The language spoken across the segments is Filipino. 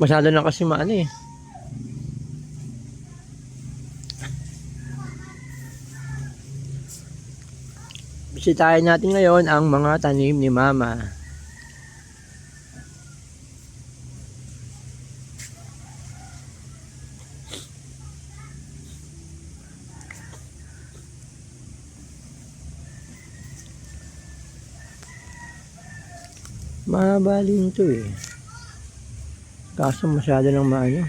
Masyado na kasi maano eh. Bisitahin natin ngayon ang mga tanim ni Mama. Mahalin to eh. Kaso masyado lang maano.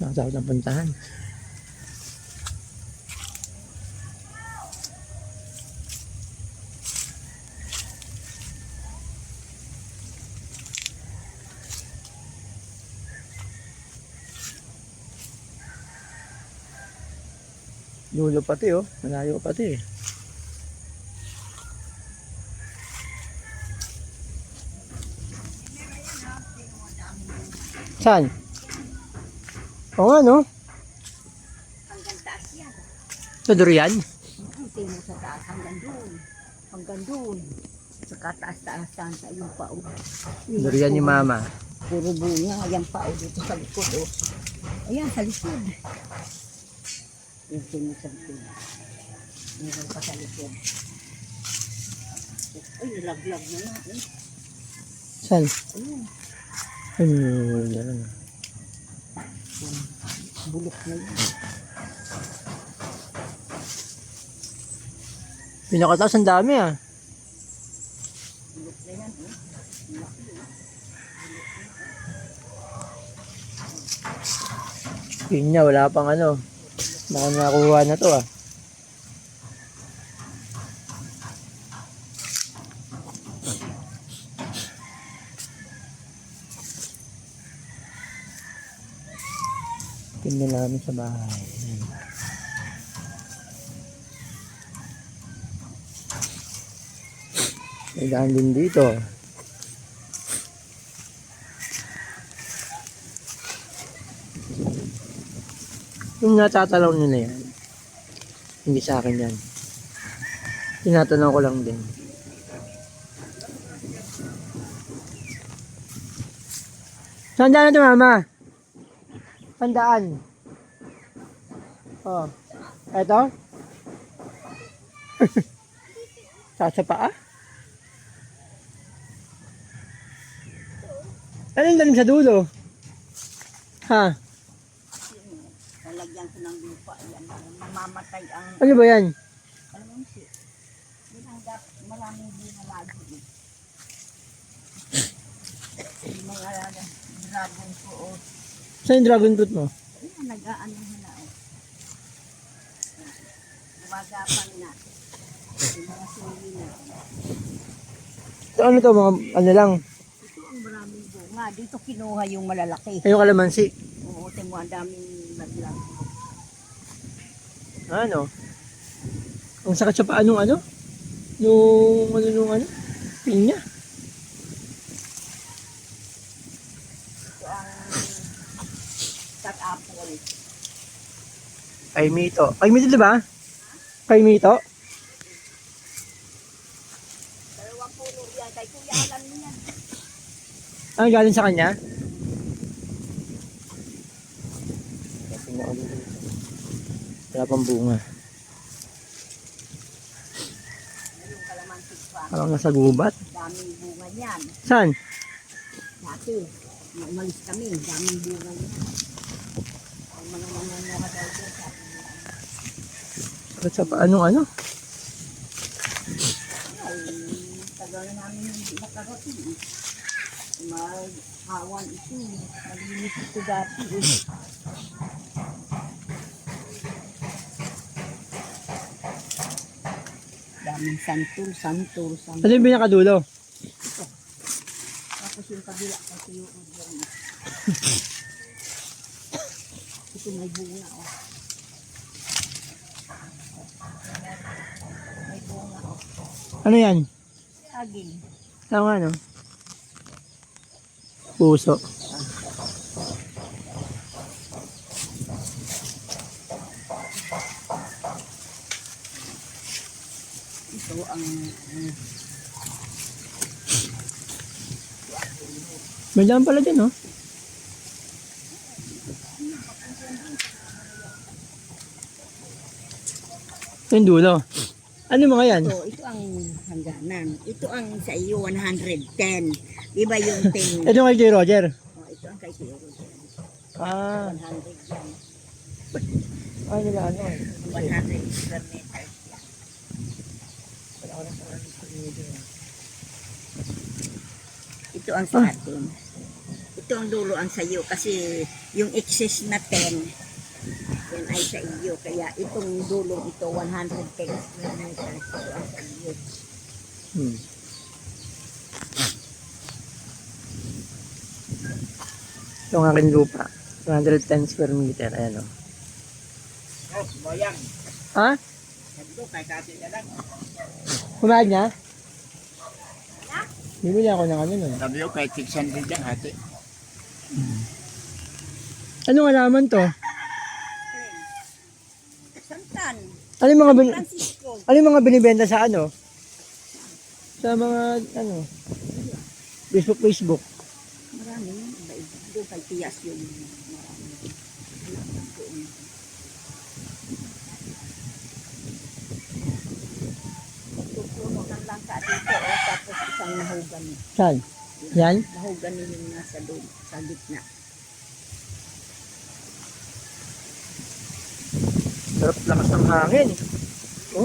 Nakatakot ang puntahan. Dulo pati oh. Malayo pati eh. Saan? Oo nga, no? Hanggang taas yan. Sa durian? Hindi mo sa taas hanggang doon. Hanggang doon. Sa kataas-taasan sa yung pao. Durian ni Mama. Puro bunga. Ayan pao dito sa likod. Oh. Ayan sa likod. Yung mo sa likod. Meron pa sa likod. Ay, nalaglag na nga. Eh. Saan? Ayun. Ay, wala. Bulok na yun. Pinakataas ang dami ah. Bulok na yan. Eh. Yun niya, wala pang ano. Baka nakuha na to ah. Tingnan namin sa bahay. Ayan. May daan din dito. Yung natatalaw nyo na yan, hindi sa akin yan. Tinatanong ko lang din. Saan na ito, mama? Tandaan. Oh. Eto? Sa paa? Ano yung dalim sa dulo? Ha? Lalagyan ko ng lupa. Ayan. Mamamatay ang Ano ba yan? Alam mo si, binanggap maraming bunga lagi eh. Yung mga dragon ko o Saan yung dragon fruit mo? ayun, nag-aano na na o. Gumagapan na. Yung mga suli na. So, ano to, mga ano lang, Ito ang maraming bunga. Dito kinuha yung malalaki. ay yung kalamansi. Oo, timo ang daming naglang. Ano? Ang sakit sa paa nung ano? Nung ano nung ano? Pinya. Ito ang cat apple. Kay Mito. Kay Mito diba? Kay Mito? Dalawang puno yan. Kay Kuya Alan yan. Ah, galing sa kanya? Wala pang bunga. Parang nasa gubat. Daming bunga niyan. Saan? Dati, umalis kami, daming bunga niya. Ang mga nangangawa daw doon, sabi niya, Sakit sa paa nung ano? tagal na namin eh. Maghawan ito, malinis ito dati. Daming santol, santol, Ano santol. yung pinakadulo? Tapos yung kabila kasi yung udyan. Ito may bunga, oh. Ano yan? Saging. Tama ano? Puso. Ito ang, ang May daan pala dyan, oh. Yung dulo. Ano mga yan? Ito, ito ang hangganan. Ito ang sa iyo 110. Iba yung 10. Ito kay. Roger. oh, ito ang kay Tiro. Ah, 100 yan. ay nila ano eh. 100 square meters. Ito ang sa atin. Ito ang dulo ang sa iyo kasi yung excess na 10 yan ay sa iyo. Kaya itong dulo ito 110 square meters. Ito ang sa iyo. Hmm. Ito ang aking lupa. 210 square meter. Ayan, oh. Oh, boyang. Ha? Sabi ko, kay kati na lang. Kumain niya? Bibili ako ng ano nun. Sabi ko, kay 600 yan, ate. Anong alaman to? Ano yung mga bin Francisco. ano yung mga binibenta sa ano? Sa mga ano? Facebook Facebook. Marami yun. Doon kay Tias yun. Marami. Tutunutan lang ka dito. Oh, tapos isang nahugan. Saan? Yan? Nahugan yung nasa doon. Sa gitna. Sarap lakas ng hangin. Oh.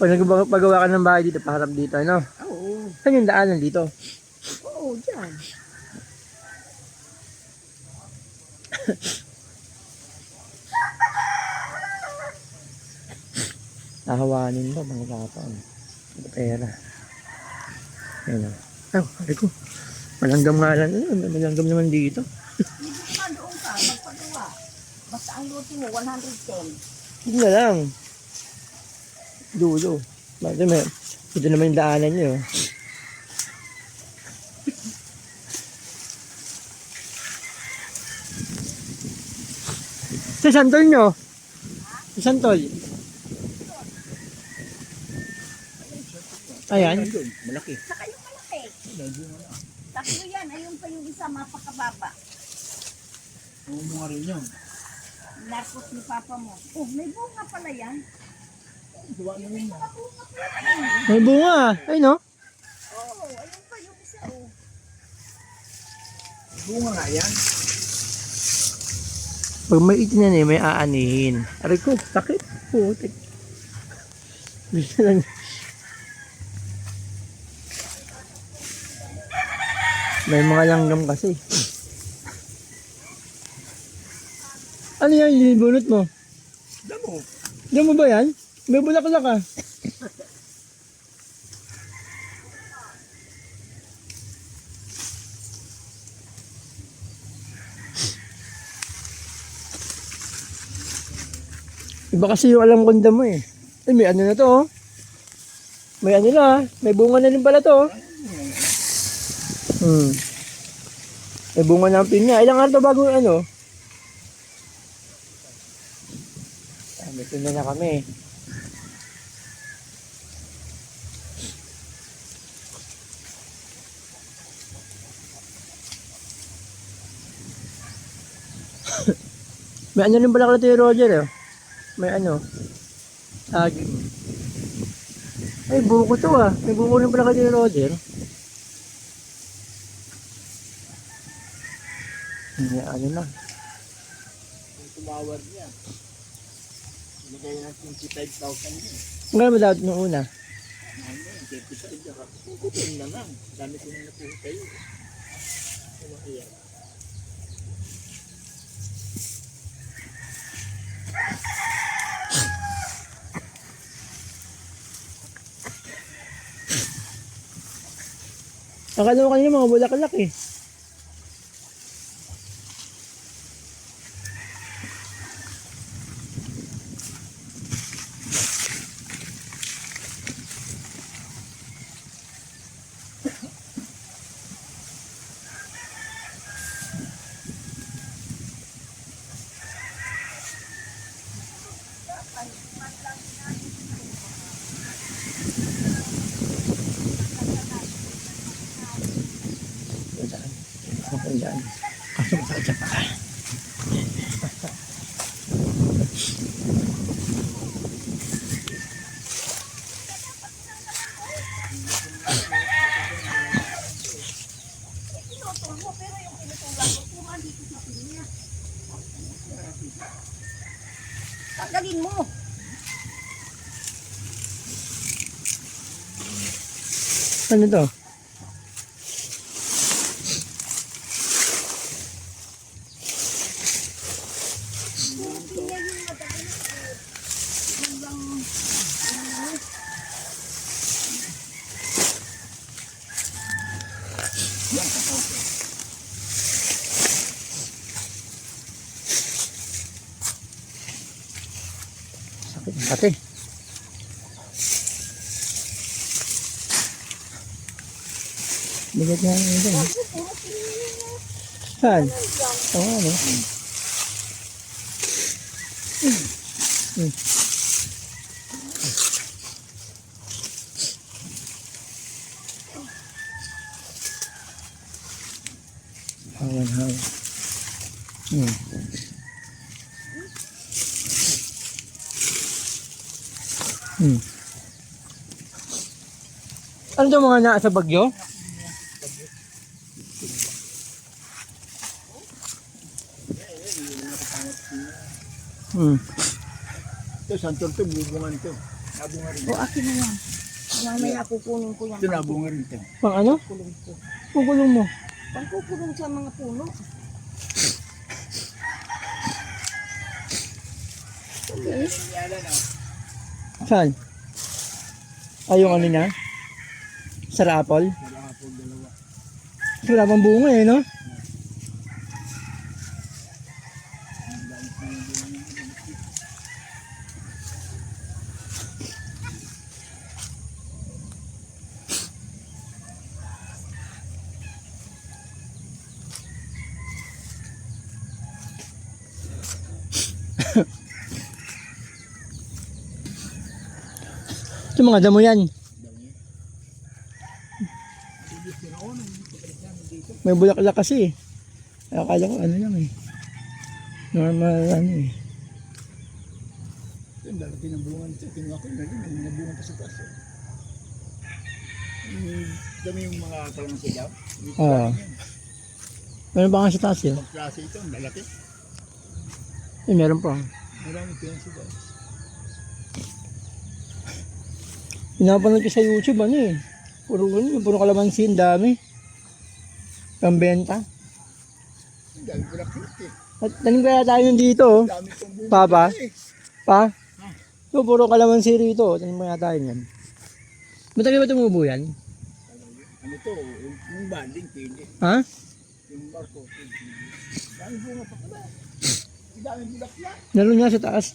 Pag nagpagawa ka ng bahay dito, paharap dito, ano? Oo. Saan yung daanan dito? Oo, dyan. Nahawanin ba, mga kapang. Pera. Ayun o. Ay, ay ko. Malanggam nga lang. Ano, may malanggam naman dito. Ibig ka doon ka. Magpagawa. Basta ang luto mo, 110. Hindi na lang. Dulo. Bakit may, ito naman yung daanan nyo. Sa santol nyo? Sa santol? Ayan. Malaki. Saka yung malaki. Tatlo yan. Ayun pa yung isa mapakababa. Umuha rin yun. Narkos ni Papa mo. Oh, may bunga pala yan. Gawa na rin yan. May bunga. Ay no? Oh, ayun pa yung isa. Oh. Bunga nga yan. Pag may itinan eh, may aanihin. Aray ko, sakit. Putik. Bisa lang. May mga langgam kasi. Ano yan, yung bunot mo? Damo. Diyan mo ba yan? May bulaklak ah. Iba kasi yung alam konda mo eh. Ay, may ano na to oh. May ano na, ah. may bunga na rin pala to oh. Hmm. May bunga na ang pinya. Ilang araw bago ano? Ah, may pinya na kami. may ano rin pala kala tayo Roger eh. May ano. Saging. Ay, buko to ah. May buko rin pala kay Roger. Hindi, ano na. Tumawar niya. Ilagay na 25,000 yun. Ang gano'n ba dapat nung una? Ano yun, 25 yan. Kukutin na lang. Dami ko nang napuha kayo. Ano kaya? Akala ko kanina mga bulaklak eh. Ano to? Sakit ng pati. Bigat nga yun dyan. Saan? Oo, ano? Hmm. Hawan, hawan. Hmm. Hmm. Ano mga nasa bagyo? Hmm. Ito, santol to, bubungan to. Nabunga rin. O, akin na yan. Mamaya kukunin ko yan. Ito, nabunga rin to. Pang ano? Pangkukulong ko. Pagulong mo. Pangkukulong sa mga puno. Saan? Ay, yung ano niya? Sa rapol? Wala po dalawa. Wala pang bunga eh, no? Ito mga damo yan. May bulaklak kasi eh. Akala ko ano lang eh. Normal ano eh. Ang lalaki ng bunga nito. Kinuha ko na rin. May nabunga pa sa taas. Yung dami yung mga talang sigaw. Yung Ah. Meron ba nga sa taas yun? Pag klase ito, ang lalaki. Eh, meron pa. Maraming pinasigaw. Pinapanood ko sa YouTube ano eh. Puro ano, puro kalamansi, ang dami. Pambenta. Ang dami ko nakita eh. At tanim kaya tayo dito oh. Papa? Pa? Ito, puro kalamansi rito. Tanim kaya tayo yan. Matagal ba tumubo yan? Ano to? Yung banding, pili. Ha? Yung barko, pili. Dami bunga pa pala. Ang dami bulaklak. Meron nga sa taas.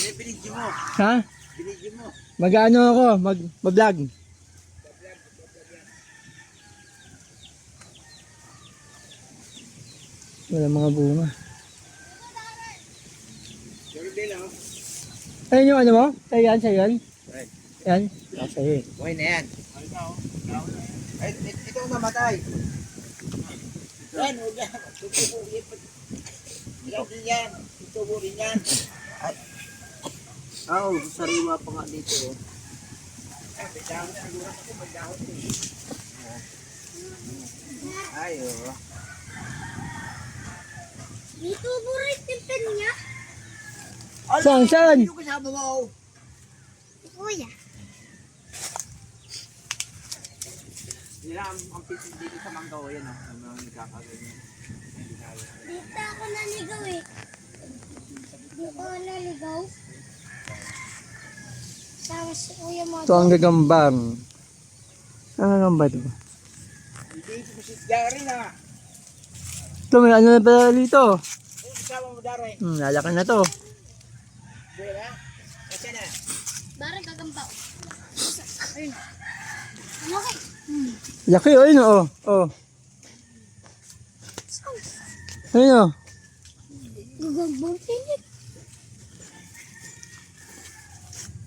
Binidyo mo. Ha? Binidyo mo. Mag-ano ako? Mag, mag-vlog. Wala mga bunga. Lang. Ayun yung ano mo? Sa'yo yan, sa'yo yan? Right. Yan? Ah, sa'yo eh. Buhay na yan. Ay, oh. Ito namatay. Yan, huwag yan. Pa. Yan din yan. Itubo rin yan. Ay. Oo, oh, sariwa pa nga dito. Oh. Ay, oh. Dito mo rin timpen niya. Saan, saan? Yung kasama mo. Kuya. Nila ang, pisin dito sa Manggaw. Yan oh. Ang mga nagkakaganyan. Dito ako naligaw eh. Dito ako naligaw. Sama si Kuya mo. Ito ang gagambang. Ang gagamba ito ba? Hindi Gary na. Ito may ano na pala dito. Yung kasama mo Daray. Hmm, lalaki na to. Buhay na. Kasi na. Barang gagamba. Ayun. Okay. Laki oh, yun oh. Oh. Ayun oh. Gagambang pinig.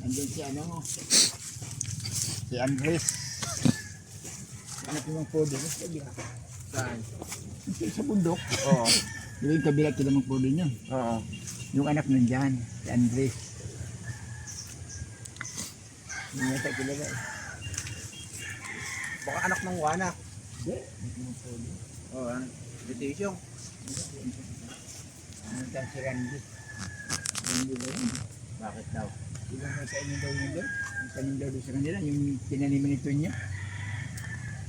Andun si ano. Si Andres. Anak yung pwede. Saan? Sa bundok. Oo. Di ba yung kabila sila ng pwede niyo? Oo. Yung anak nun dyan. Si Andres. Hindi nata kilala eh. Baka anak ng wanak. Hindi. Oo. ano? Petition. Ano tayo si Randy? Randy ba yun? Bakit daw? Ba may sa inyo daw yun doon? Ang tanim daw doon sa kanila, yung tinaniman ni Tunyo.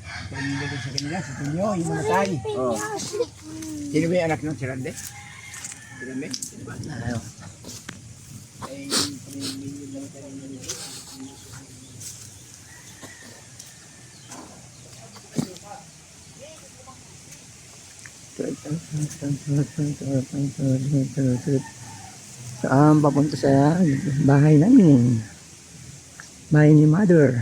Ang tanim daw doon sa kanila, si Tunyo, yung namatay. Oo. Sino ba yung anak nun? Si Randy? Si Randy? Ayaw. Ay, yung pamilya lang tayo nila. Saan papunta sa bahay namin? Bahay ni mother.